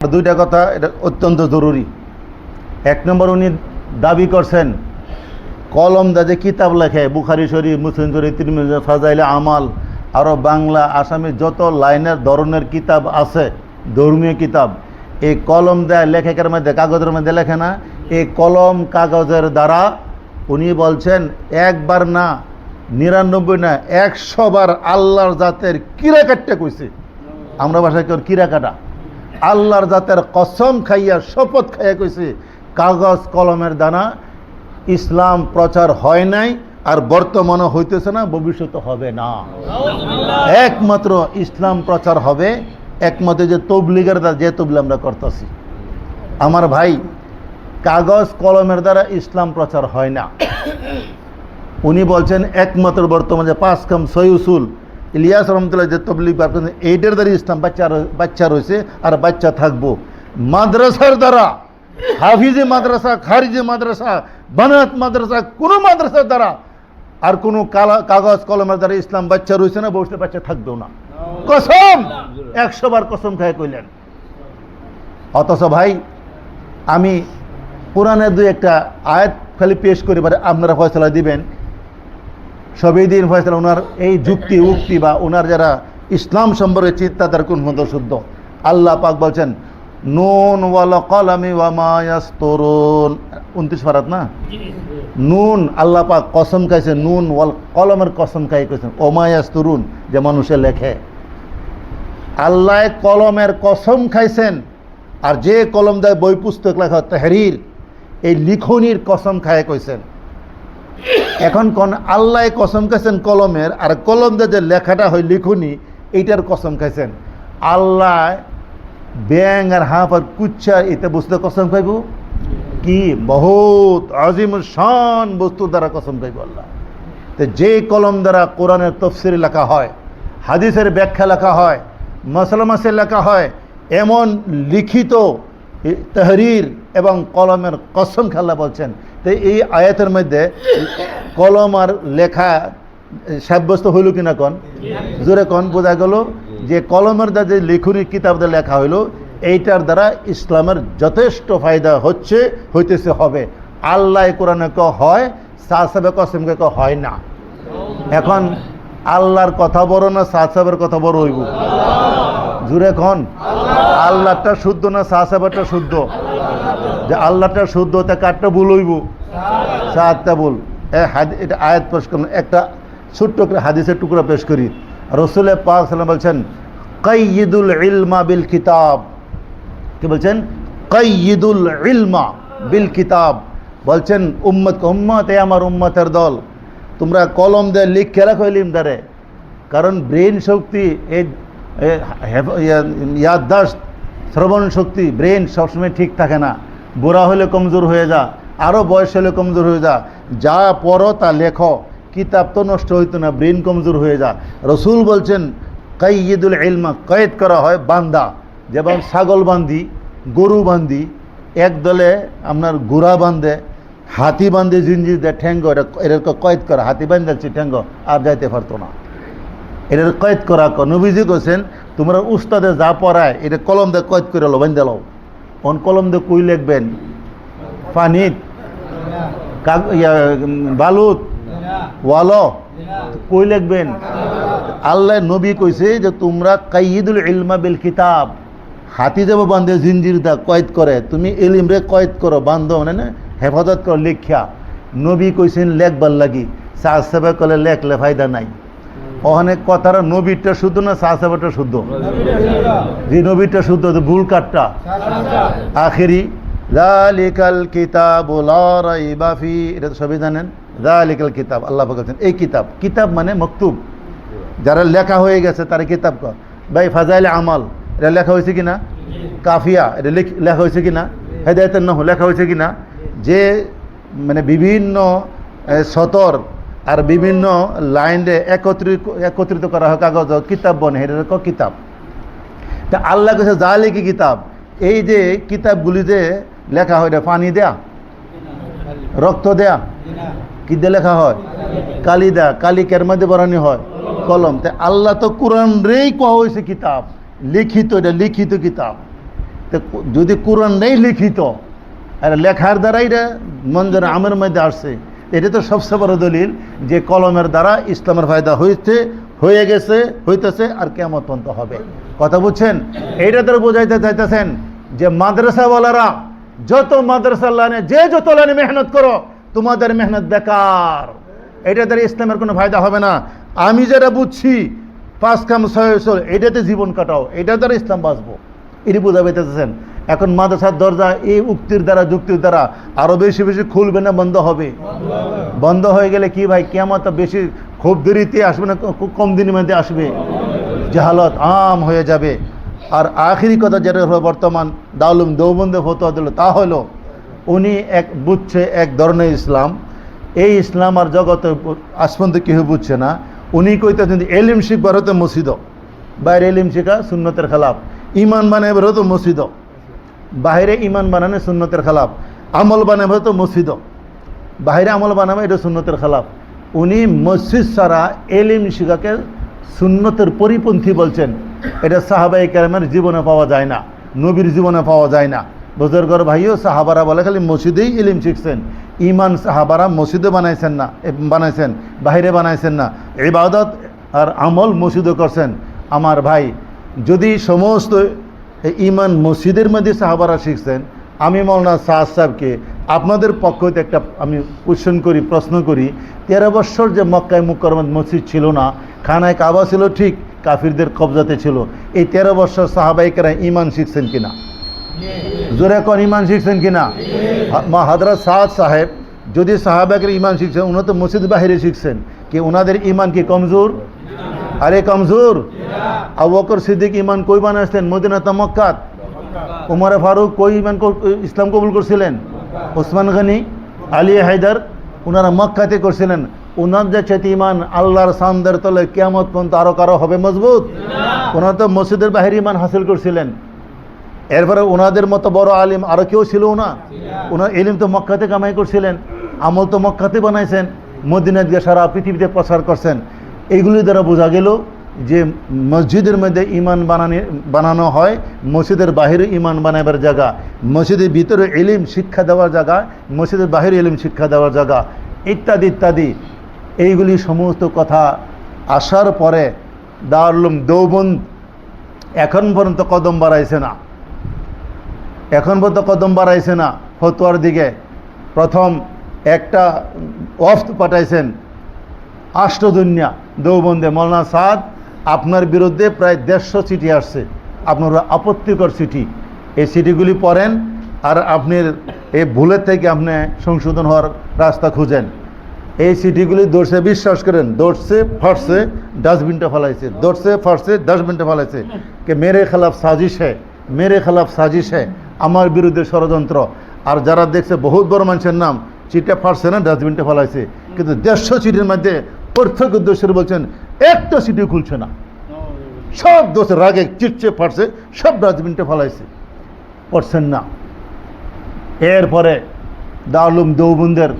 দুইটা কথা, এটা অত্যন্ত জরুরি। এক নম্বর, উনি দাবি করছেন, কলম দা যে কিতাব লেখে, বুখারি শরীফ, মুসলিম শরীফ, তিরমিজি, ফাজাইলে আমাল আরও বাংলা আসামি যত লাইনের, ধরনের কিতাব আছে, ধর্মীয় কিতাব, এই কলম দেয় লেখকের মধ্যে, কাগজের মধ্যে লেখে না, এই কলম কাগজের দ্বারা উনি বলছেন, একবার না, নিরানব্বই না, একশো বার আল্লাহর জাতের কিরা কাটতে কইছে। আমরা ভাষায় কেউ কিরা কাটা আল্লাহর জাতের কসম খাইয়া, শপথ খাইয়া কইছে, কাগজ, কলমের দানা, ইসলাম প্রচার হয় নাই আর বর্তমানে হইতেছে না, ভবিষ্যতে হবে না। একমাত্র ইসলাম প্রচার হবে, একমাত্র যে তবলিগের দ্বারা, যে তবলি আমরা করতেছি। আমার ভাই, কাগজ, কলমের দ্বারা ইসলাম প্রচার হয় না। উনি বলছেন, একমাত্র বর্তমানে পাঁচ কাম উসুল ইলিয়াস রহমতুল্লাহ যে তবলিগ বার করেছেন, এইটার দ্বারা ইসলাম বাচ্চা বাচ্চা রয়েছে আর বাচ্চা থাকব। মাদ্রাসার দ্বারা, হাফিজে মাদ্রাসা, খারিজে মাদ্রাসা, বানাত মাদ্রাসা, কোনো মাদ্রাসার দ্বারা আর কোনো কাগজ, কলমের দ্বারা ইসলাম বাচ্চা রয়েছে না, ভবিষ্যতে বাচ্চা থাকবেও না। কসম! একশো বার কসম খায় কইলেন। অথচ ভাই, আমি কোরআনের দুই একটা আয়াত খালি পেশ করে, পারে আপনারা ফয়সলা দিবেন। সবই দিন ফয়সলা, ওনার এই যুক্তি, উক্তি বা ওনার যারা ইসলাম সম্পর্কে চিন্তা, তার কোন মতো শুদ্ধ? আল্লাহ পাক বলছেন, নুন ওয়াল কলামি ওয়ামায়াস তরুণ উনত্রিশ ফারাত না? নুন, আল্লাহ পাক কসম খাইছে, নুন ওয়াল কলমের কসম খাই কইছেন ওমায়াস তরুণ যে মানুষে লেখে। আল্লাহ কলমের কসম খাইছেন, আর যে কলম দেয় বই পুস্তক লেখা, তেহরির, এই লিখনির কসম খায় কইছেন। এখন কোন আল্লাহ কসম খাইছেন কলমের, আর কলম দিয়ে যে লেখাটা হয় লিখনি, এইটার কসম খাইছেন। আল্লাহ ব্যাং আর হাঁপ আর কুচ্ছা এটা বুঝতে কসম খাইব? কি? বহুত আজিম শান বস্তু দ্বারা কসম খাইব আল্লাহ। তো যে কলম দ্বারা কোরআনের তফসির লেখা হয়, হাদিসের ব্যাখ্যা লেখা হয় মসলমাসের লেখা হয়, এমন লিখিত তহরির এবং কলমের কসম খেলা বলছেন। তো এই আয়াতের মধ্যে কলম আর লেখা সাব্যস্ত হইল কিনা কন? জোরে কন বোঝা গেল যে কলমের দ্বারা যে লিখুনি কিতাব দিয়ে লেখা হইল, এইটার দ্বারা ইসলামের যথেষ্ট ফায়দা হচ্ছে, হইতেছে, হবে। আল্লাহ কোরআনে ক হয় সাহসাবে কসমকে ক হয় না। এখন আল্লাহর কথা বড় না সাহসাবের কথা বড় হইব? জুড়ে খন আল্লাহটা শুদ্ধ না সাহসাবেরটা শুদ্ধ? যে আল্লাহটা শুদ্ধ তা কারটা ভুল হইব? সাতটা ভুল। এটা আয়াত পেশ করুন একটা ছোট্ট করে হাদিসের টুকরা পেশ করি। রসুলের পাক সাল্লাম বলছেন, কাইয়িদুল ইলমা বিল কিতাব। কি বলছেন? কাইয়িদুল ইলমা বিল কিতাব। বলছেন, উম্মত উম্মত, এ আমার উম্মতের দল। তোমরা কলম দিয়ে লিখে রাখো ইলিম দ্বারে কারণ ব্রেন শক্তি এই ইয়া- ইয়াদদাস্ত, শ্রবণ শক্তি ব্রেন সবসময় ঠিক থাকে না। বুড়া হলে কমজোর হয়ে যা আরও বয়স হলে কমজোর হয়ে যা। যা পড়ো তা লেখো, কিতাব তো নষ্ট হইতো না, ব্রেন কমজোর হয়ে যা। রসুল বলছেন কাইয়িদুল ইলমা কয়েদ করা হয় বান্দা। যেমন ছাগল বান্ধি গরু বান্ধি এক দলে আপনার গুড়া বান্ধে হাতি বান্ধে জিঞ্জির দেয় ঠ্যাঙ্গ এটা এটাকে কয়েদ করা। হাতি বান্ধাচ্ছি ঠ্যাঙ্গ আর যাইতে পারতো না। এটার কয়েদ করা নবীজি কইছেন, তোমরা উস্তাদে যা পড়ায় এটা কলম দিয়ে কয়েদ করে লো বান্ধে লো। অন কলম দিয়ে কুই লিখবেন? পানিত বালুত? ওয়ালো? কই লিখবেন? আল্লাহ নবী কইছে যে তোমরা কাইয়িদুল ইলমা বিল কিতাব। হাতি যাব বান্ধে জিঞ্জির দা কয়েদ করে। তুমি ইলিম রে কয়েদ করো বান্ধ মানে হেফাজত করো, লেখিয়া। নবী কইছেন লেখবার লাগি। চা কলে লেখলে ফায়দা নাই। ওখানে কথাটা নবীরটা শুদ্ধ না চা সেবাটা শুদ্ধ? যে নবীরটা শুদ্ধ ভুল কাটটা আখেরি জালিকাল কিতাব লা রাইবা ফি এটা তো সবই জানেন। জালিকাল কিতাব আল্লাহ বলছেন, এই কিতাব কিতাব মানে মকতুব। যারা লেখা হয়ে গেছে, তারা কিতাব ভাই, ফাজাইল আমাল, এটা লেখা হয়েছে কিনা? কাফিয়া, এটা লেখ- লেখা হয়েছে কিনা? হেদায়তের নহ লেখা হয়েছে কিনা? যে মানে বিভিন্ন সতর আর বিভিন্ন লাইনে একত্রিত একত্রিত করা হয় কাগজ, কিতাব বনে, এটা কিতাব। তা আল্লাহ কাছে যা লিখি কিতাব, এই যে কিতাবগুলি যে লেখা হয়, এটা পানি দেয়া, রক্ত দেয়া, কি দিয়ে লেখা হয়? কালি দেয়া কালি কের মধ্যে বানানি হয়, কলম। তা আল্লাহ তো কোরআন রেই কোয়া হয়েছে কিতাব, লিখিত, এটা লিখিত কিতাব। তো যদি কোরআন নেই লিখিত, আর লেখার দ্বারাই রে মঞ্জুর আমের মধ্যে আসছে এটা তো সবচেয়ে বড় দলিল যে কলমের দ্বারা ইসলামের ফায়দা হয়েছে হয়ে গেছে, হইতেছে আর কেমন পর্যন্ত হবে। কথা বুঝছেন? এইটা তারা বোঝাইতে চাইতেছেন যে মাদ্রাসাওয়ালারা যত মাদ্রাসা লাইনে যে যত লাইনে মেহনত করো, তোমাদের মেহনত বেকার। এটা দ্বারা ইসলামের কোনো ফায়দা হবে না। আমি যেটা বুঝছি, পাঁচ কাম ছয় এটাতে জীবন কাটাও। এটা দ্বারা ইসলাম বাঁচবো। এটি বোঝা পেতেছেন এখন মাদ্রাসার দরজা এই উক্তির দ্বারা, যুক্তির দ্বারা আরও বেশি বেশি খুলবে না, বন্ধ হবে? বন্ধ হয়ে গেলে কি ভাই কেমন বেশি খুব দেরিতে আসবে না, খুব কম দিনের মধ্যে আসবে। জাহালত আম হয়ে যাবে। আর আখিরি কথা যেটা হলো বর্তমান দাউলুম দৌবন্দে ফতোয়া দিল, তা হলো উনি এক, বুঝছে এক ধরনের ইসলাম। এই ইসলাম আর জগতে পর্যন্ত কেউ বুঝছে না। উনি কইতেছেন এলিম শিখবার হতো মসজিদ বাইরে এলিম শেখা সুন্নতের খেলাফ। ইমান মানে হতো মসজিদ বাইরে ইমান বানানো সুন্নতের খেলাফ আমল বানাবে তো মসজিদ। বাহিরে আমল বানাবে, এটা সুন্নতের খেলাফ উনি মসজিদ সারা এলিম শিখাকে সুন্নতের পরিপন্থী বলছেন। এটা সাহাবাই কেরামের জীবনে পাওয়া যায় না, নবীর জীবনে পাওয়া যায় না। বুজুর্গর ভাইও সাহাবারা বলে, খালি মসজিদেই ইলিম শিখছেন। ইমান সাহাবারা মসজিদে বানাইছেন না বানাইছেন বাইরে বানাইছেন না। ইবাদত আর আমল মসজিদে করছেন। আমার ভাই, যদি সমস্ত এই ইমান মসজিদের মধ্যে সাহাবারা শিখছেন। আমি মৌলানা সাহ সাহেবকে আপনাদের পক্ষ হতে একটা আমি কোশ্চেন করি, প্রশ্ন করি। তেরো বৎসর যে মক্কায় মুকরমত মসজিদ ছিল না, খানায় কাবা ছিল ঠিক, কাফিরদের কবজাতে ছিল। এই তেরো বৎসর সাহাবাইকেরা ইমান শিখছেন কিনা? জোরে কোন ইমান শিখছেন কিনা? মা হাজরত সাদ সাহেব, যদি সাহাবাকের ইমান শিখছেন উনি তো মসজিদ বাহিরে শিখছেন। কি ওনাদের ইমান কি কমজোর? আরে কমজোর। আবু বকর সিদ্দিক ইমান কই বানাইছেন মদিনা তমক্কাত উমর ফারুক কই ইমান ইসলাম কবুল করছিলেন? ওসমান গনি, আলী হায়দার ওনারা মক্কাতে করছিলেন। ওনার যে চেত ইমান আল্লাহর সামদের তলে কেয়ামত পর্যন্ত আরও কারও হবে মজবুত? ওনারা তো মসজিদের বাহির ইমান হাসিল করছিলেন। এরপরে ওনাদের মতো বড় আলিম আরও কেউ ছিল না? ওনার এলিম তো মক্কাতে কামাই করছিলেন, আমল তো মক্কাতে বানাইছেন মদিনা দিয়ে সারা পৃথিবীতে প্রচার করছেন। এইগুলি দ্বারা বোঝা গেল যে মসজিদের মধ্যে ইমান বানানি, বানানো হয়, মসজিদের বাহিরে ইমান বানাবার জায়গা, মসজিদের ভিতরে এলিম শিক্ষা দেওয়ার জায়গা, মসজিদের বাহিরে এলিম শিক্ষা দেওয়ার জায়গা, ইত্যাদি ইত্যাদি। এইগুলি সমস্ত কথা আসার পরে দারুলুম দৌবন্দ এখন পর্যন্ত কদম বাড়াইছে না। এখন পর্যন্ত কদম বাড়াইছে না ফতুয়ার দিকে। প্রথম একটা অফ পাঠাইছেন আষ্টদুনিয়া দৌবন্দে মৌলানা সাদ, আপনার বিরুদ্ধে প্রায় দেড়শো চিঠি আসছে। আপনার আপত্তিকর চিঠি। এই চিঠিগুলি পড়েন আর আপনার এই ভুলের থেকে আপনি সংশোধন হওয়ার রাস্তা খুঁজেন। এই চিঠিগুলি দৌড়ছে বিশ্বাস করেন দৌড়ছে ফাটছে ডাস্টবিনটা ফেলাইছে দৌড়ছে ফাটছে ডাস্টবিনটা ফেলাইছে। কে মেরে খেলাফ সাজিশ হ্যাঁ মেরে খেলাফ সাজিশ হ্যাঁ আমার বিরুদ্ধে ষড়যন্ত্র। আর যারা দেখছে, বহুত বড় মানুষের নাম চিঠিটা ফাটছে না, ডাস্টবিনটা ফেলাইছে। কিন্তু দেড়শো চিঠির মধ্যে প্রত্যেক উদ্দেশ্যে বলছেন, একটা চিঠি খুলছে না। সব দোষের রাগে, চিটছে, ফাটছে, সব ডাস্টবিনটা ফেলাইছে। পড়ছেন না। এরপরে দারুলুম দৌবন্দের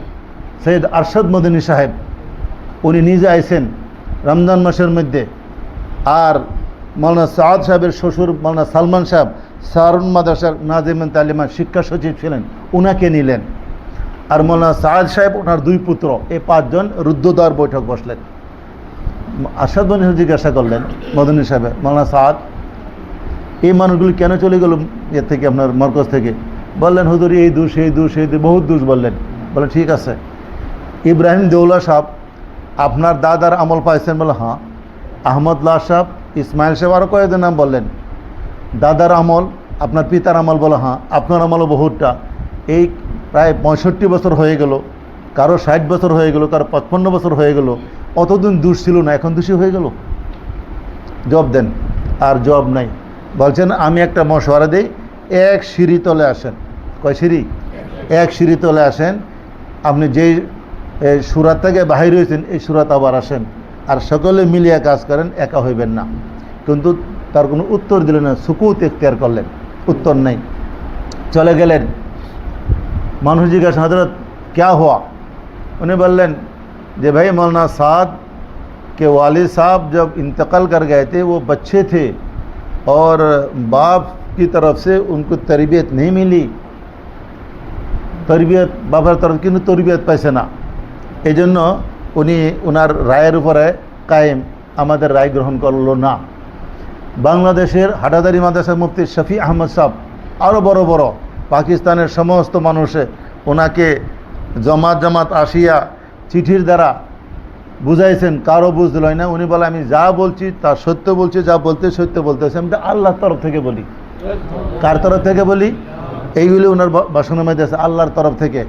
সৈয়দ আরশাদ মদিনী সাহেব, উনি নিজে আইছেন রমজান মাসের মধ্যে। আর মৌলানা সাদ সাহেবের শ্বশুর মৌলানা সালমান সাহেব, সারুন মাদ্রাসার নাজিমান তালিমা শিক্ষা সচিব ছিলেন। উনাকে নিলেন। আর মৌলানা সাদ সাহেব ওনার দুই পুত্র এই পাঁচজন রুদ্ধদ্বার বৈঠক বসলেন। আসাদ সাহেব জিজ্ঞাসা করলেন মদনী সাহেব মৌলানা সাহাদ এই মানুষগুলি কেন চলে গেল এর থেকে আপনার মরকজ থেকে? বললেন হুজুর এই দোষ এই দোষ এই দোষ, বহুত দোষ বললেন। বলে ঠিক আছে। ইব্রাহিম দেউলা সাহেব আপনার দাদার আমল পাইছেন বলে হ্যাঁ। আহমদুল্লাহ সাহেব ইসমাইল সাহেব আরও কয়েকজন নাম বললেন। দাদার আমল আপনার পিতার আমল বলে হ্যাঁ। আপনার আমলও বহুতটা। এই প্রায় পঁয়ষট্টি বছর হয়ে গেল, কারও ষাট বছর হয়ে গেল, কারও পঁচপন্ন বছর হয়ে গেল, অতদিন দোষ ছিল না, এখন দোষী হয়ে গেল। জব দেন, আর জব নাই। বলছেন, আমি একটা মশওয়ারা দিই, এক সিঁড়ি তলে আসেন। কয় সিঁড়ি? এক সিঁড়ি তলে আসেন। আপনি যেই সুরাত থেকে বাহির হয়েছেন, এই সুরাত আবার আসেন। আর সকলে মিলিয়ে কাজ করেন, একা হইবেন না। কিন্তু তার কোনো উত্তর দিলেন না, সুকুত এখতিয়ার করলেন। উত্তর নেই। চলে গেলেন। মানুষ জিজ্ঞাসা হজরত ক্যা हुआ উনি বললেন যে ভাই मौलाना साद के वालिद साहब जब इंतकाल कर गए थे वो बच्चे थे और बाप की तरफ से उनको तरबियत नहीं मिली তরবিয়ত বাবার তরফ কিন্তু তরবিয়ত পাইছে না এই জন্য উনি ওনার রায়ের উপরে কায়েম আমাদের রায় গ্রহণ করলো না বাংলাদেশের হাটাদারি মাদ্রাসার মুফতি শফি আহমদ সাহ আরও বড় বড় পাকিস্তানের সমস্ত মানুষে ওনাকে জমাত জামাত আসিয়া চিঠির দ্বারা বুঝাইছেন কারও বুঝতে হয় না। উনি বলে, আমি যা বলছি তা সত্য বলছি, যা বলতে সত্য বলতেছি। আমি আল্লাহর তরফ থেকে বলি। কার তরফ থেকে বলি? এইগুলি ওনার বাসনের মধ্যে আছে, আল্লাহর তরফ থেকে।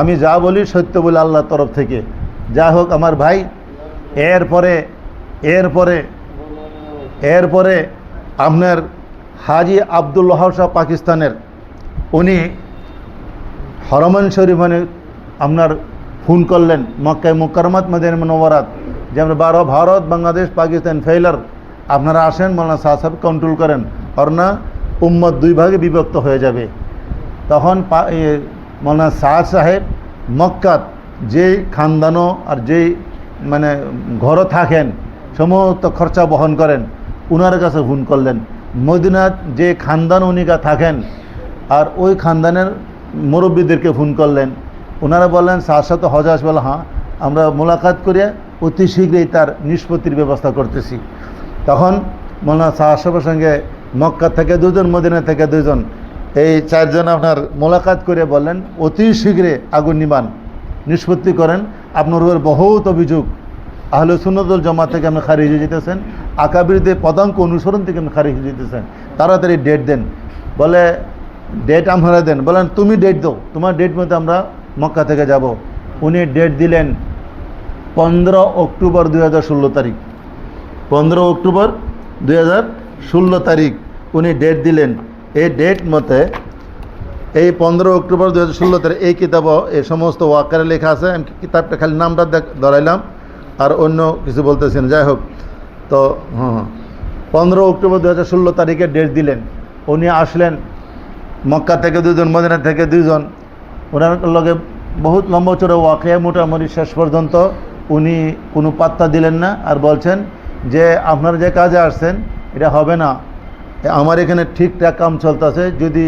আমি যা বলি সত্য বলি আল্লাহর তরফ থেকে। যা হোক, আমার ভাই, এরপরে এরপরে এরপরে আপনার হাজি আবদুল্লাহ শাহ পাকিস্তানের উনি হরমান শরীফ মানে আপনার ফোন করলেন, মক্কায় মুকারমাত মদিন মনোবরাত যে আমরা বারো ভারত, বাংলাদেশ, পাকিস্তান ফেলার আপনারা আসেন, মৌলানা শাহ সাহেব কন্ট্রোল করেন আর না উম্মত দুই ভাগে বিভক্ত হয়ে যাবে। তখন মৌলানা শাহ সাহেব মক্কাত যেই খানদানো আর যেই মানে ঘরও থাকেন, সমস্ত খরচা বহন করেন, উনার কাছে ফোন করলেন। মদিনাত যে খানদান উনিকা থাকেন আর ওই খানদানের মুরব্বীদেরকে ফোন করলেন। ওনারা বললেন শাহ সাথে হজ আসবেল হ্যাঁ আমরা মোলাকাত করে অতি শীঘ্রই তার নিষ্পত্তির ব্যবস্থা করতেছি। তখন মৌলানা শাহ সাহেবের সঙ্গে মক্কা থেকে দুজন, মদিনা থেকে দুজন, এই চারজন আপনার মোলাকাত করে বললেন, অতি শীঘ্রে আগুন নিবান, নিষ্পত্তি করেন। আপনার উপর বহুত অভিযোগ। আহলে সুন্নতুল জমা থেকে আপনি খারিজ হয়ে যেতেছেন। আকাবিরদের পদাঙ্ক অনুসরণ থেকে আপনি খারিজ হয়ে যেতেছেন। তাড়াতাড়ি ডেট দেন। বলে ডেট আমরা দেন। বলেন, তুমি ডেট দাও। তোমার ডেট মতো আমরা মক্কা থেকে যাব। উনি ডেট দিলেন পনেরো অক্টোবর দুই হাজার ষোলো তারিখ। পনেরো অক্টোবর দুই হাজার ষোলো তারিখ উনি ডেট দিলেন। এই ডেট মতে এই পনেরো অক্টোবর দু হাজার ষোলো তারিখ এই কিতাবও এই সমস্ত ওয়াকারে লেখা আছে। আমি কিতাবটা খালি নামটা ধরাইলাম। আর অন্য কিছু বলতেছেন যাই হোক, তো হ্যাঁ পনেরো অক্টোবর দু হাজার ষোলো তারিখে ডেট দিলেন। উনি আসলেন মক্কা থেকে দুজন মদিনা থেকে দুজন ওনার লগে বহুত লম্বা চড়া ওয়াকে মোটামুটি শেষ পর্যন্ত উনি কোনো পাত্তা দিলেন না আর বলছেন যে আপনারা যে কাজে আসছেন এটা হবে না। আমার এখানে ঠিকঠাক কাম চলতেছে। যদি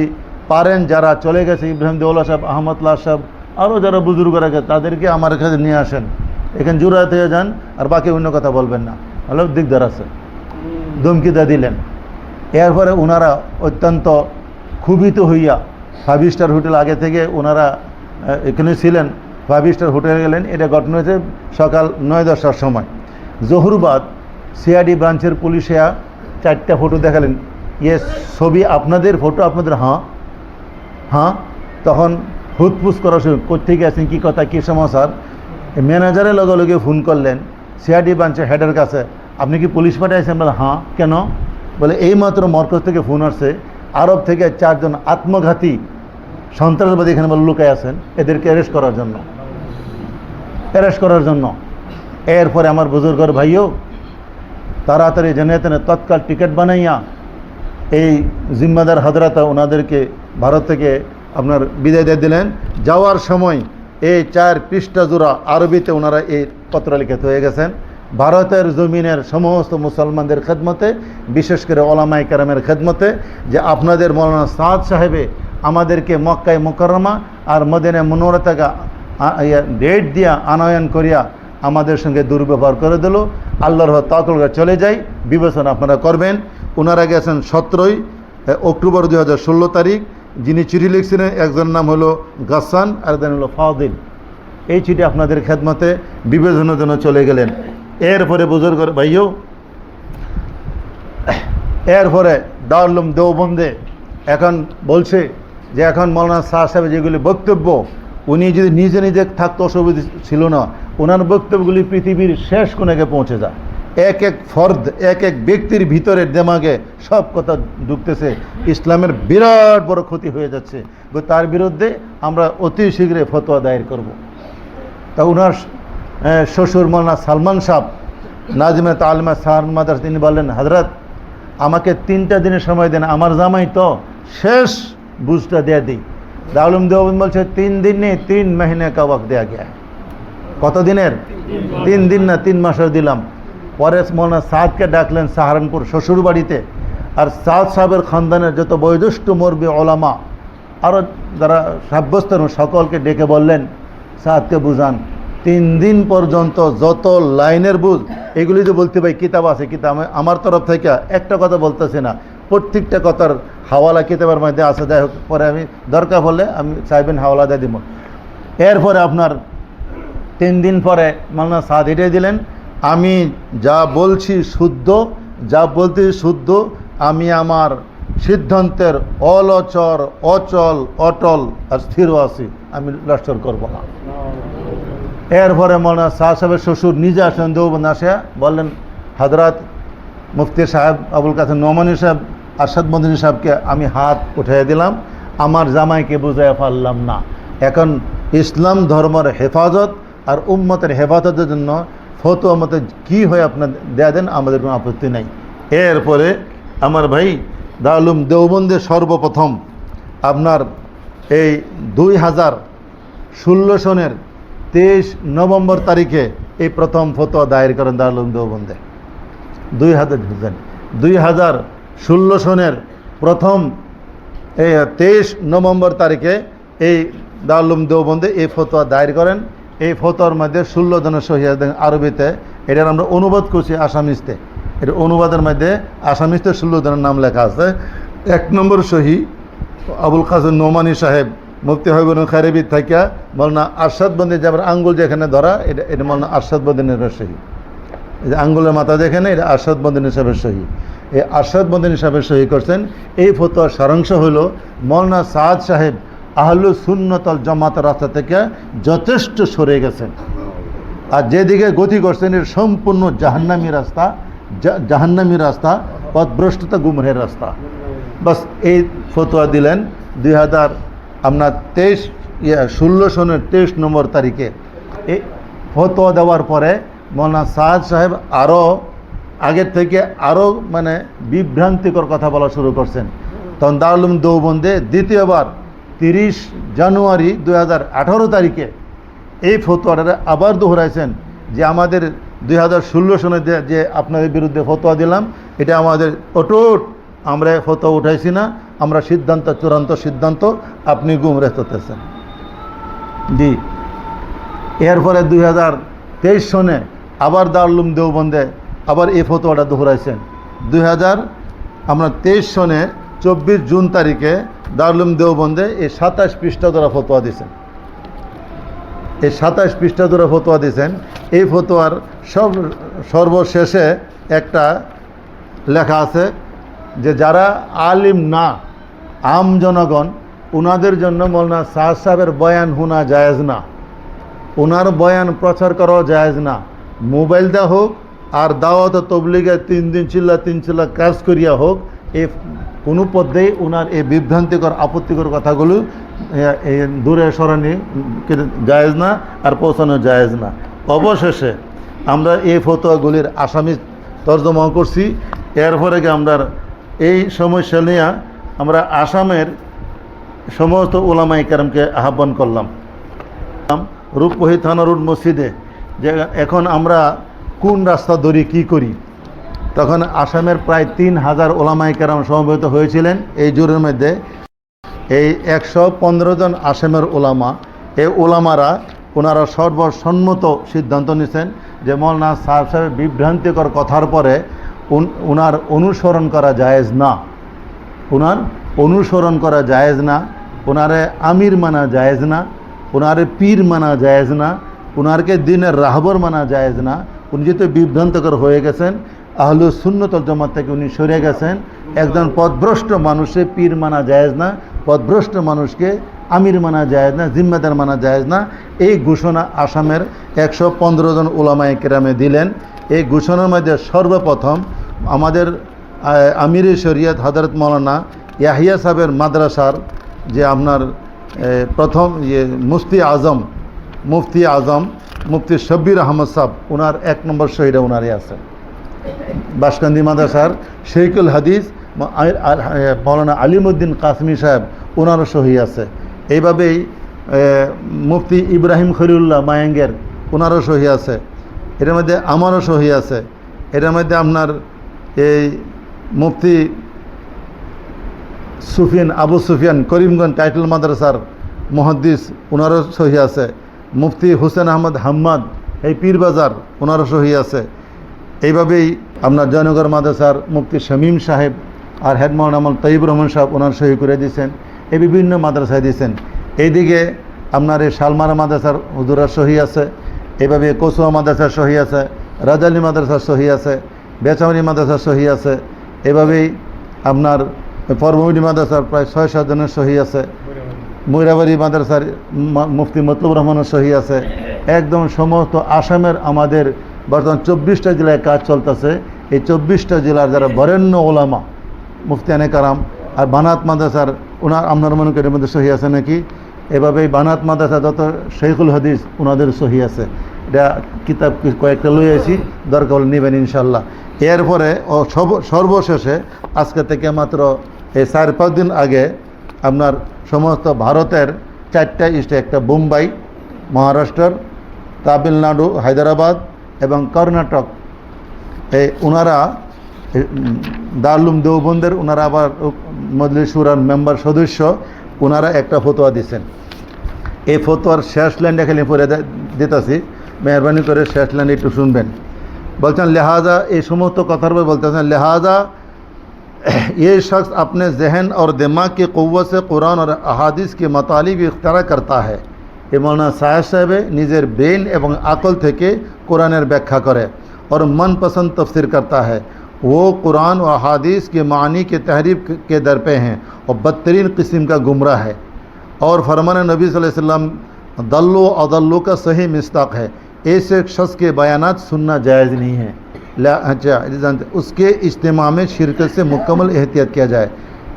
পারেন যারা চলে গেছে ইব্রাহিম দেওলা সাহেব আহমদুল্লাহ সাহেব আরও যারা বুজুর্গরা গেছে তাদেরকে আমার কাছে নিয়ে আসেন। এখানে জুড়া থেকে যান আর বাকি অন্য কথা বলবেন না। হলো দিকদার আছে। ধমকিতা দিলেন। এরপরে ওনারা অত্যন্ত ক্ষুভিত হইয়া ফাইভ স্টার হোটেল আগে থেকে ওনারা এখানে ছিলেন ফাইভ স্টার হোটেলে গেলেন। এটা ঘটনা হয়েছে সকাল নয় দশটার সময়। জহুরবাদ সিআইডি ব্রাঞ্চের পুলিশে চারটা ফটো দেখালেন। ইয়ে ছবি আপনাদের ফটো আপনাদের হাঁ হাঁ তখন হুতপুস করা শুরু কোথেকে আছেন, কী কথা, কী সমাচার? ম্যানেজারের লগে লগে ফোন করলেন সিআইডি ব্রাঞ্চের হেডের কাছে, আপনি কি পুলিশ পাঠিয়েছেন বলে হাঁ কেন? বলে, এইমাত্র মরকজ থেকে ফোন আসছে আরব থেকে চারজন আত্মঘাতী সন্ত্রাসবাদী এখানে লুকায় আছেন, এদেরকে অ্যারেস্ট করার জন্য। অ্যারেস্ট করার জন্য। এরপরে আমার বুজুর্গর ভাইও তাড়াতাড়ি জেনে তৎকাল টিকিট বানাইয়া এই জিম্মাদার হাজরাতা ওনাদেরকে ভারত থেকে আপনার বিদায় দিয়ে দিলেন। যাওয়ার সময় এই চার পৃষ্ঠা জোড়া আরবিতে ওনারা এই পত্র লিখিত হয়ে গেছেন। ভারতের জমিনের সমস্ত মুসলমানদের খেদমতে, বিশেষ করে ওলামাই কারামের খেদমতে, যে আপনাদের মৌলানা সাদ সাহেবে আমাদেরকে মক্কায় মোকরমা আর মদিনে মনোরা থেকে ডেট দিয়া আনয়ন করিয়া আমাদের সঙ্গে দুর্ব্যবহার করে দিল। আল্লাহর তাকলরা চলে যাই। বিবেচনা আপনারা করবেন। ওনারা গেছেন সতেরোই অক্টোবর দু হাজার ষোলো তারিখ। যিনি চিঠি লিখছিলেন, একজন নাম হলো গাসান আর একজন হলো ফাউদ্দিন এই চিঠি আপনাদের খেদমতে বিবেচনার জন্য চলে গেলেন। এরপরে বুজুর্গ ভাইও এরপরে দারুলুম দেওবন্দে এখন বলছে যে এখন মৌলানা শাহ সাহেব যেগুলি বক্তব্য, উনি যদি নিজে নিজে থাকতে অসুবিধা ছিল না ওনার বক্তব্যগুলি পৃথিবীর শেষ কোণাকে পৌঁছে যায়। এক এক ফর্দ, এক এক ব্যক্তির ভিতরে দেমাগে সব কথা ঢুকতেছে। ইসলামের বিরাট বড় ক্ষতি হয়ে যাচ্ছে। তার বিরুদ্ধে আমরা অতি শীঘ্রই ফতোয়া দায়ের করব। তা ওনার শ্বশুর মৌলানা সালমান সাহ নাজমে তালমা সাহার মাদার তিনি বললেন হজরত আমাকে তিনটা দিনের সময় দেন, আমার জামাই তো শেষ বুঝটা দিয়ে দিই। দাউলুম দেওবন্দ বলছে, তিন দিন তিন মহিনে কা ওয়াক দেওয়া গিয়া। है। কত দিনের? তিন দিন না তিন মাসের দিলাম। পরে মৌলানা সাদকে ডাকলেন সাহারানপুর শ্বশুর বাড়িতে আর সাদ সাহেবের খানদানের যত বয়োজ্যেষ্ঠ মর্বী ওলামা আরও যারা সাব্যস্ত সকলকে ডেকে বললেন, সাদকে বুঝান। তিন দিন পর্যন্ত যত লাইনের বুঝ, এগুলি যে বলতে পারি, কিতাব আছে, কিতাব আমার তরফ থেকে একটা কথা বলতেছি না। প্রত্যেকটা কথার হাওয়ালা কিতাবের মধ্যে আছে। যাই হোক, পরে আমি দরকার হলে আমি চাইবেন হাওয়ালা দিয়ে দিব। এরপরে আপনার তিন দিন পরে মাওলানা সাদ এটাই দিলেন, আমি যা বলছি শুদ্ধ, যা বলতে শুদ্ধ, আমি আমার সিদ্ধান্তের অলচর, অচল, অটল আর স্থির আছি। আমি লস্কর করব না। এরপরে মৌলানা শাহ সাহেবের শ্বশুর নিজে আসেন দেওবন্দ আসে বললেন হজরত মুফতি সাহেব আবুল কাসেম নোমানি সাহেব, আরশাদ মদিনী সাহেবকে আমি হাত উঠিয়ে দিলাম। আমার জামাইকে বুঝাই পারলাম না। এখন ইসলাম ধর্মের হেফাজত আর উম্মতের হেফাজতের জন্য ফতো মতে কী হয় আপনার দেয়া দেন, আমাদের কোনো আপত্তি নেই। এরপরে আমার ভাই দারুলুম দেওবন্দে সর্বপ্রথম আপনার এই দুই হাজার ষোলো সনের তেইশ নভেম্বর তারিখে এই প্রথম ফতোয়া দায়ের করেন দারুল দেওবন্দে। দুই হাজার বুঝলেন দুই হাজার ষোলো সনের প্রথম এই তেইশ নভেম্বর তারিখে এই দারুলুম দেওবন্দে এই ফতোয়া দায়ের করেন। এই ফতোয়ার মধ্যে ষোলো জনের সহিদ আরবিতে, এটার আমরা অনুবাদ করছি আসামিসতে এটা অনুবাদের মধ্যে আসামিসতে ষোলো জনের নাম লেখা আছে। এক নম্বর সহি আবুল কাসেম নোমানি সাহেব মুফতি হবিবুল খারেবি থাকিয়া মৌলানা আরশাদ বন্দি যে আমার আঙ্গুল যেখানে ধরা, এটা এটা মৌলানা আরশাদ বন্দিনের সহি। এই যে আঙ্গুলের মাথা যেখানে, এটা আরশাদ বন্দিন সাহেবের সহি। এই আরশাদ বন্দিন সাহেবের সহি করছেন। এই ফতোয়ার সারাংশ হলো মৌলানা সাদ সাহেব আহলু সুন্নতল জামাতের রাস্তা থেকে যথেষ্ট সরে গেছেন। আর যেদিকে গতি করছেন, এর সম্পূর্ণ জাহান্নামি রাস্তা জাহান্নামী রাস্তা, পথভ্রষ্টতা গুমরের রাস্তা। বাস এই ফতোয়া দিলেন দুই হাজার আপনার তেইশ ইয়ে ষোলো সনের তেইশ নম্বর তারিখে এই ফতোয়া দেওয়ার পরে মৌলানা সাদ সাহেব আরও আগের থেকে আরও মানে বিভ্রান্তিকর কথা বলা শুরু করছেন। তখন দারুলুম দৌবন্দে দ্বিতীয়বার তিরিশ জানুয়ারি দু হাজার আঠারো তারিখে এই ফতোয়াটা আবার দোহরাইছেন যে আমাদের দুই হাজার ষোলো সনে যে আপনাদের বিরুদ্ধে ফতোয়া দিলাম, এটা আমাদের অটুট আমরা ফতোয়া উঠাইছি না, আমরা সিদ্ধান্ত, চূড়ান্ত সিদ্ধান্ত আপনি গুমরে করতেছেন জি। এরপরে দুই হাজার তেইশ সনে আবার দারুলুম দেওবন্দে আবার এই ফতোয়াটা দোহরাইছেন। দুই হাজার, আমরা তেইশ সনে চব্বিশ জুন তারিখে দারুলুম দেওবন্দে এই সাতাশ পৃষ্ঠা দ্বারা ফতোয়া দিয়েছেন এই সাতাশ পৃষ্ঠা ধরে ফতোয়া দিয়েছেন এই ফতোয়ার সব, সর্বশেষে একটা লেখা আছে যে যারা আলিম না, আম জনগণ ওনাদের জন্য মৌলানা শাহ সাহেবের বয়ান শোনা জায়েজ না। ওনার বয়ান প্রচার করাও জায়েজ না। মোবাইল দেওয়া হোক আর দাওয়াত তবলিগে তিন দিন চিল্লা তিন চিল্লা কাজ করিয়া হোক, এ কোনো পদ্ধেই ওনার এই বিভ্রান্তিকর, আপত্তিকর কথাগুলো দূরে সরানি জায়েজ না আর পৌঁছানো জায়েজ না। অবশেষে আমরা এই ফতোয়াগুলির আসামি তর্জমা করছি। এরপরে আমরা এই সমস্যা নিয়ে আমরা আসামের সমস্ত ওলামাই কারামকে আহ্বান করলাম। রূপহি থানা মসজিদে যে এখন আমরা কোন রাস্তা ধরি কি করি? তখন আসামের প্রায় তিন হাজার ওলামাই কেরাম সমবেত হয়েছিলেন। এই জোরের মধ্যে এই একশো পনেরো জন আসামের ওলামা এই ওলামারা ওনারা সর্বসম্মত সিদ্ধান্ত নিয়েছেন যে মৌলানা সাহেব সাহেবের বিভ্রান্তিকর কথার পরে উনার অনুসরণ করা জায়েজ না। ওনার অনুসরণ করা জায়েজ না। ওনারে আমির মানা জায়েজ না। ওনারে পীর মানা জায়েজ না। ওনারকে দিনের রাহবর মানা জায়েজ না। উনি যেহেতু বিভ্রান্তকর হয়ে গেছেন, আহলু সুন্নতল জমাত থেকে উনি সরে গেছেন। একজন পথভ্রষ্ট মানুষে পীর মানা জায়েজ না। পথভ্রষ্ট মানুষকে আমির মানা জায়েজ না, জিম্মেদার মানা জায়েজ না। এই ঘোষণা আসামের একশো পনেরো জন ওলামায় কেরামে দিলেন। এই ঘোষণার মধ্যে সর্বপ্রথম আমাদের আমিরে শরিয়ত হজরত মৌলানা ইয়াহিয়া সাহেবের মাদ্রাসার যে আপনার প্রথম ইয়ে মুফতি আজম মুফতি আজম, মুফতি শব্বির আহমদ সাহেব ওনার এক নম্বর শহীদে ওনারই আছে। বাসকান্দি মাদ্রাসার শেখুল হাদিস মৌলানা আলিমুদ্দিন কাসমি সাহেব ওনারও সহি আছে। এইভাবেই মুফতি ইব্রাহিম খলিউল্লাহ মায়াঙ্গের ওনারও সহি আছে। এটার মধ্যে আমারও সহি আছে। এটার মধ্যে আপনার এই মুফতি সুফিয়ান আবু সুফিয়ান করিমগঞ্জ টাইটেল মাদ্রাসার মহাদ্দিস ওনারও সহি আছে। মুফতি হুসেন আহমদ হাম্মাদ, এই পীরবাজার ওনারও সহি আছে। এইভাবেই আপনার জয়নগর মাদ্রাসার মুফতি শামীম সাহেব আর হেড মৌলানা তৈবুর রহমান সাহেব ওনার সহি করে দিয়েছেন, এই বিভিন্ন মাদ্রাসায় দিয়েছেন। এইদিকে আপনার এই শালমারা মাদ্রাসার হুজুরার সহি আছে, এইভাবে কচুয়া মাদ্রাসার সহি আছে, রাজালি মাদ্রাসার সহি আছে বেচামনি মাদ্রাসার সহি আছে। এভাবেই আপনার পরমুডি মাদ্রাসার প্রায় ছয় সাতজনের সহি আছে। ময়রাবাড়ি মাদ্রাসার মুফতি মতলুব রহমানের সহি আছে। একদম সমস্ত আসামের আমাদের বর্তমান চব্বিশটা জেলায় কাজ চলতেছে। এই চব্বিশটা জেলার যারা বরেণ্য ওলামা, মুফতি আনে কারাম আর বানাত মাদ্রাসার ওনার আপনার মনে মধ্যে সহি আছে নাকি? এভাবেই বানাত মাদ্রাসা যত শেখুল হাদিস ওনাদের সহি আছে। এটা কিতাব কয়েকটা লই আছি দরকার হলে নেবেন ইনশাল্লাহ এরপরে ও সর্বশেষে আজকে থেকে মাত্র এই চার পাঁচ দিন আগে আপনার সমস্ত ভারতের চারটা স্টেট একটা মুম্বাই মহারাষ্ট্র তামিলনাড়ু হায়দ্রাবাদ এবং কর্ণাটক। এই ওনারা উম, দেওবন্দের ওনারা আবার মজলিস সুরার মেম্বার সদস্য ওনারা একটা ফতোয়া দিচ্ছেন এই ফতোয়ার শেষ লাইনটা খালি পরে দিতেছি। মেহরবানি করে শেষ লাইন একটু শুনবেন বলছেন লেহাজা এই সমস্ত কথার পর বলতেছেন লেহাজা ये शख्स अपने जहन और दिमाग की क़वत से कुरान और अहादिस के मतालिब इख्तारा करता है এ মৌলানা সাহেব সাহেবে নিজের ব্রেন এবং আকল থেকে কোরআনের ব্যাখ্যা করে और मनपसंद तफसर करता है वो कुरान और अहादीस के मानी के तहरीफ के दर पे हैं और बदतरीन किस्म का गुमराह है और फरमान नबी सल्लल्लाहु अलैहि वसल्लम दल्लो अदल्लो का सही मिस्ताक है ऐसे शख्स के बयानात सुनना जायज़ नहीं है ला अच्छा ये जानते उसके इज्तम में शिरकत से मुकम्मल एहतियात किया जाए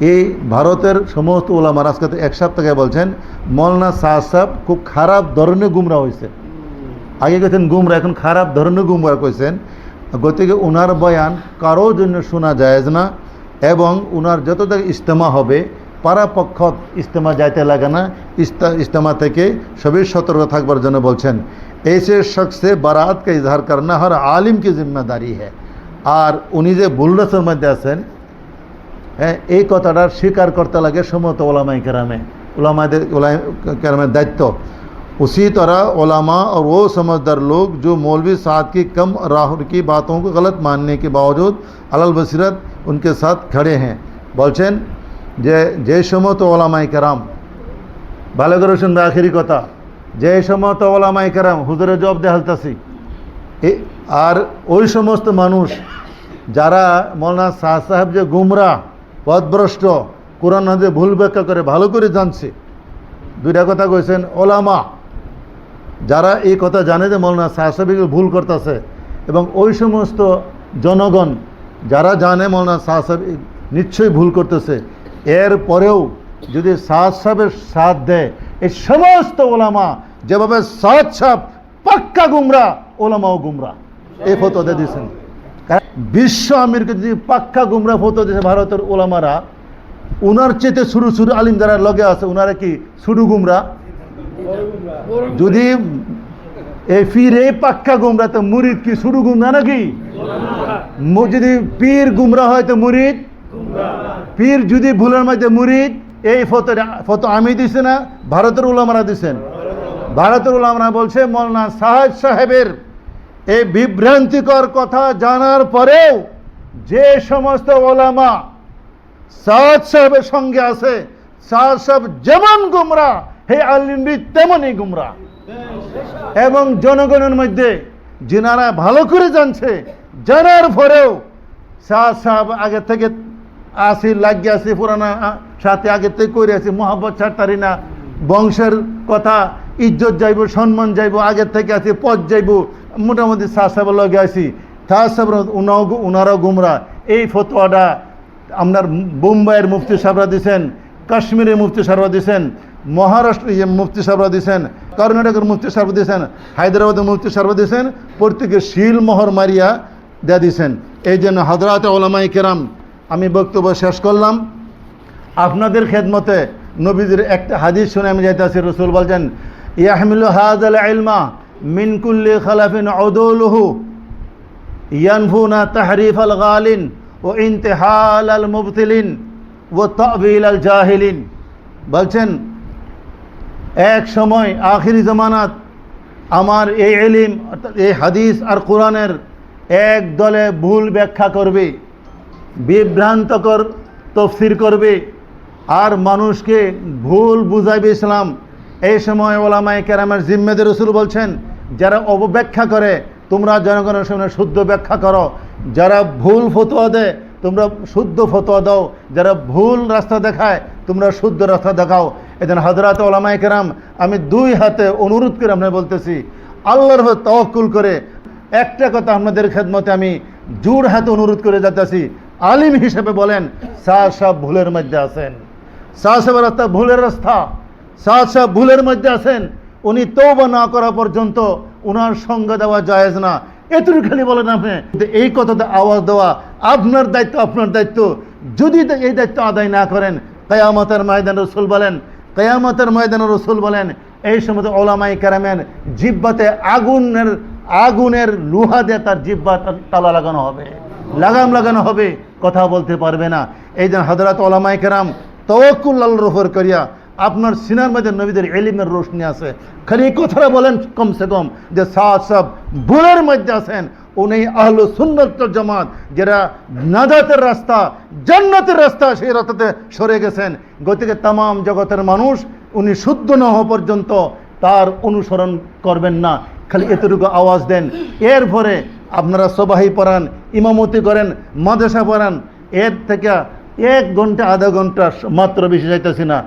এই ভারতের সমস্ত ওলামার আজকে তো এক সপ্তাহে বলছেন মৌলানা শাহ সাহেব খুব খারাপ ধরনের গুমরা হয়েছে আগে গেছেন গুমরা এখন খারাপ ধরনের গুমরা কইছেন গতিকে ওনার বয়ান কারো জন্য শোনা যায়জ না এবং ওনার যত থেকে ইজতেমা হবে পারাপক্ষ ইজতেমা যাইতে লাগে না ইস্তা- ইজতেমা থেকে সবই সতর্ক থাকবার জন্য বলছেন ऐसे शख्स से बारात का इजहार करना हर आलिम की जिम्मेदारी है আর উনি যে ভুল রাস্তার মধ্যে আছেন হ্যাঁ এই কথাটার স্বীকার করতে লাগে সমত ওলামাই কেরামে ওলামাদের ওলাই কেরামের দায়িত্ব उसी तरह ओलामा और वो समझदार लोग जो मौलवी साथ की कम राहुल की बातों को गलत मानने के बावजूद अलल बसीरत उनके साथ खड़े हैं বলছেন যে যে সমত ওলামাই কেরাম, ভালো করে শুনবে আখেরি কথা, যে সমত ওলামাই কেরাম হুজুরে জব দেখালতাছি এ, আর ওই সমস্ত মানুষ যারা মৌলানা শাহ সাহেব যে গুমরা, পথভ্রষ্ট, কোরআন হাতে ভুল ব্যাখ্যা করে ভালো করে জানছে, দুইটা কথা কইছেন, ওলামা, যারা এই কথা জানে যে মৌলানা শাহ সাহেব ভুল করতেছে, এবং ওই সমস্ত জনগণ যারা জানে মৌলানা শাহ সাহেব নিশ্চয়ই ভুল করতেছে এর পরেও যদি সাদ সাহেবের সাথ দেয়, এই সমস্ত ওলামা যেভাবে সাদ সাহেব পাক্কা গুমরা, ওলামাও গুমরা। এই ফতোতে দিয়েছেন। বিশ্ব আমিরকে যদি পাক্কা গুমরা ফতো দিয়েছে ভারতের ওলামারা, উনার চেতে শুরু শুরু আলিম যারা লগে আছে, উনারা কি শুরু গুমরা? যদি পীর পাক্কা গুমরা তো মুরিদ কি শুরু গুমরা নাকি? যদি পীর গুমরা হয় তো মুরিদ পীর যদি ভুলের মধ্যে মুরিদ, এই ফটো ফতো আমি দিছি না, ভারতের উলামারা দিছেন। ভারতের উলামারা বলছে, মৌলানা সাহেব সাহেবের এই বিভ্রান্তিকর কথা জানার পরেও যে সমস্ত ওলামা সাদ সাহেবের সঙ্গে আছে, সাদ সাহেব যেমন গুমরা, হে আলিমবি তেমনই গুমরা। এবং জনগণের মধ্যে যিনারা ভালো করে জানছে, জানার পরেও শাহ সাহেব আগে থেকে আসি লাগিয়ে আসি, পুরানা সাথে আগে থেকে করে আসি মোহাম্মদ ছাড়তারি না। বংশের কথা, ইজ্জত যাইব, সম্মান যাইব, আগের থেকে আসি, পথ যাইব, মোটামুটি শাহ সাহেবের লগে আসি। শাহ সাহেব উনাও উনারাও গুমরা। এই ফতোয়াটা আপনার বোম্বাইয়ের মুফতি সাহেবরা দিছেন, কাশ্মীরের মুফতি সাহেবরা দিছেন, মহারাষ্ট্র ইয়ে মুফতি সাহেবরা দিছেন, কর্ণাটকের মুফতি সাহেব দিছেন, হায়দ্রাবাদের মুফতি সাহেব দিছেন প্রত্যেকে শিল মোহর মারিয়া দেয়া দিছেন। এই জন্য হজরত ওলামাই কেরাম আমি বক্তব্য শেষ করলাম। আপনাদের খেদমতে নবীজির একটা হাদিস শুনে আমি যাইতেছি, রসুল বলছেন, ইয়াহমিল হাজ আল ইলমা মিনকুল্লি খালাফিন অদৌলহু ইয়ানফুনা তাহরিফ আল গালিন ও ইন্তেহাল আল মুবতিলিন ও তবিল আল জাহিলিন। বলছেন, এক সময় আখিরি জমানাত আমার এই এলিম এই হাদিস আর কোরআনের এক দলে ভুল ব্যাখ্যা করবে। বিভ্রান্তকর তফসির করবে। আর মানুষকে ভুল বুঝাইবে ইসলাম। এই সময় ওলামাই কেরামের জিম্মেদের রসুল বলছেন, যারা অবব্যাখ্যা করে, তোমরা জনগণের সামনে শুদ্ধ ব্যাখ্যা করো। যারা ভুল ফতোয়া দেয়, তোমরা শুদ্ধ ফতোয়া দাও। যারা ভুল রাস্তা দেখায়, তোমরা শুদ্ধ রাস্তা দেখাও। এদিন হাজরাত ওলামাই কেরাম, আমি দুই হাতে অনুরোধ করে আপনার বলতেছি, আল্লাহর তওয়াক্কুল করে, একটা কথা আপনাদের খেদমতে আমি জোর হাতে অনুরোধ করে যাচ্ছি আলিম হিসেবে বলেন, শাহ সাহ ভুলের মধ্যে আছেন। শাহ সাহেবের রাস্তা ভুলের রাস্তা। শাহ সাহেব ভুলের মধ্যে আছেন। উনি তৌবা না করা পর্যন্ত ওনার সঙ্গ দেওয়া জায়েজ না। এটুকু খালি বলেন আপনি এই কথাতে আওয়াজ দেওয়া আপনার দায়িত্ব আপনার দায়িত্ব। যদি এই দায়িত্ব আদায় না করেন, কেয়ামতের ময়দান রসুল বলেন, কেয়ামতের ময়দান রসুল বলেন, এই সময় ওলামাই কারামেন জিব্বাতে আগুনের আগুনের লোহা দিয়ে তার জিব্বা তালা লাগানো হবে। লাগাম লাগানো হবে। কথা বলতে পারবে না। এই যে হজরত ওলামাই কেরাম তওয়াক্কুল্লাল রফর করিয়া আপনার সিনার মধ্যে নবীদের এলিমের রোশনি আছে। খালি কথাটা বলেন কমসে কম যে সাহ সব ভুলের মধ্যে আছেন, উনি আহলো সুন্নত জামাত, যারা নাজাতের রাস্তা, জান্নাতের রাস্তা সেই রাস্তাতে সরে গেছেন। গতিকে তাম জগতের মানুষ উনি শুদ্ধ না হওয়া পর্যন্ত তার অনুসরণ করবেন না। খালি এতটুকু আওয়াজ দেন। এরপরে আপনারা পড়ান, ইমামতি করেন, মাদ্রাসা পড়ান, এর থেকে এক ঘণ্টা, আধা ঘণ্টা মাত্র বেশি যাইতেছি না।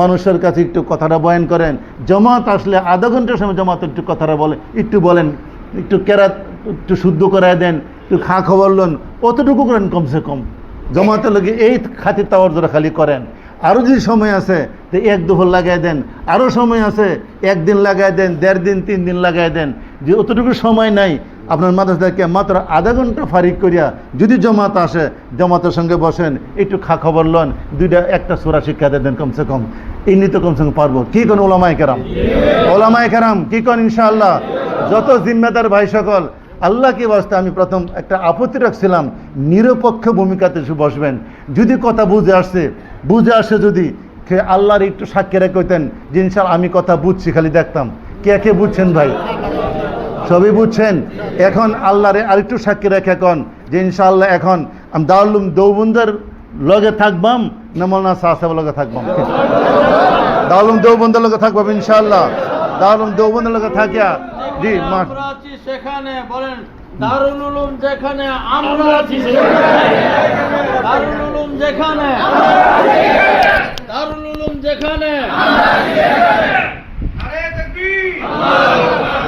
মানুষের কাছে একটু কথাটা বয়ান করেন, জমাত আসলে আধা ঘণ্টার সময় জমাত একটু কথাটা বলে, একটু বলেন, একটু কেরাত একটু শুদ্ধ করায় দেন, একটু খা খবর লোন, অতটুকু করেন কমসে কম। জমাতে লোকে এই খাতির তাওয়ার খালি করেন। আরও যদি সময় আছে তো এক দুপুর লাগাই দেন আরও সময় আছে, একদিন লাগাই দেন, দেড় দিন, তিন দিন লাগাই দেন, যে অতটুকু সময় নাই, আপনার মাদ্রাসাকে মাত্র আধা ঘণ্টা ফারিক করিয়া যদি জমাত আসে, জমাতের সঙ্গে বসেন, একটু খা খবর লন, দুইটা, একটা সুরা শিক্ষা দেন কমসে কম। এমনি তো কমসে কম পারব। কি কোন ওলামায় কেরাম? ওলামায় কেরাম, কি কোন ইনশাআল্লাহ? যত জিম্মেদার ভাই সকল আল্লাহকে বাস্তে আমি প্রথম একটা আপত্তি রাখছিলাম, নিরপেক্ষ ভূমিকাতে বসবেন। যদি কথা বুঝে আসছে বুঝে আসে যদি সে আল্লাহর একটু সাক্ষী রেখে যে ইনশাল আমি কথা বুঝছি, খালি দেখতাম। কে কে বুঝছেন ভাই? সবই বুঝছেন? এখন আল্লাহরে আরেকটু সাক্ষী রেখে এখন যে ইনশাল্লাহ এখন আমি দারুলুম দৌবন্দের লগে থাকবাম, না মৌলানা সাহসাবের লগে থাকবাম? দারুলুম দৌবন্দের লগে থাকবাম ইনশাআল্লাহ। দারুলুম দৌবন্দের লগে থাকিয়া, জি সেখানে, বলেন। দারুল উলুম যেখানে আমরা আছি দারুল উলুম যেখানে দারুল উলুম যেখানে আরে তাকবীর। আল্লাহু আকবার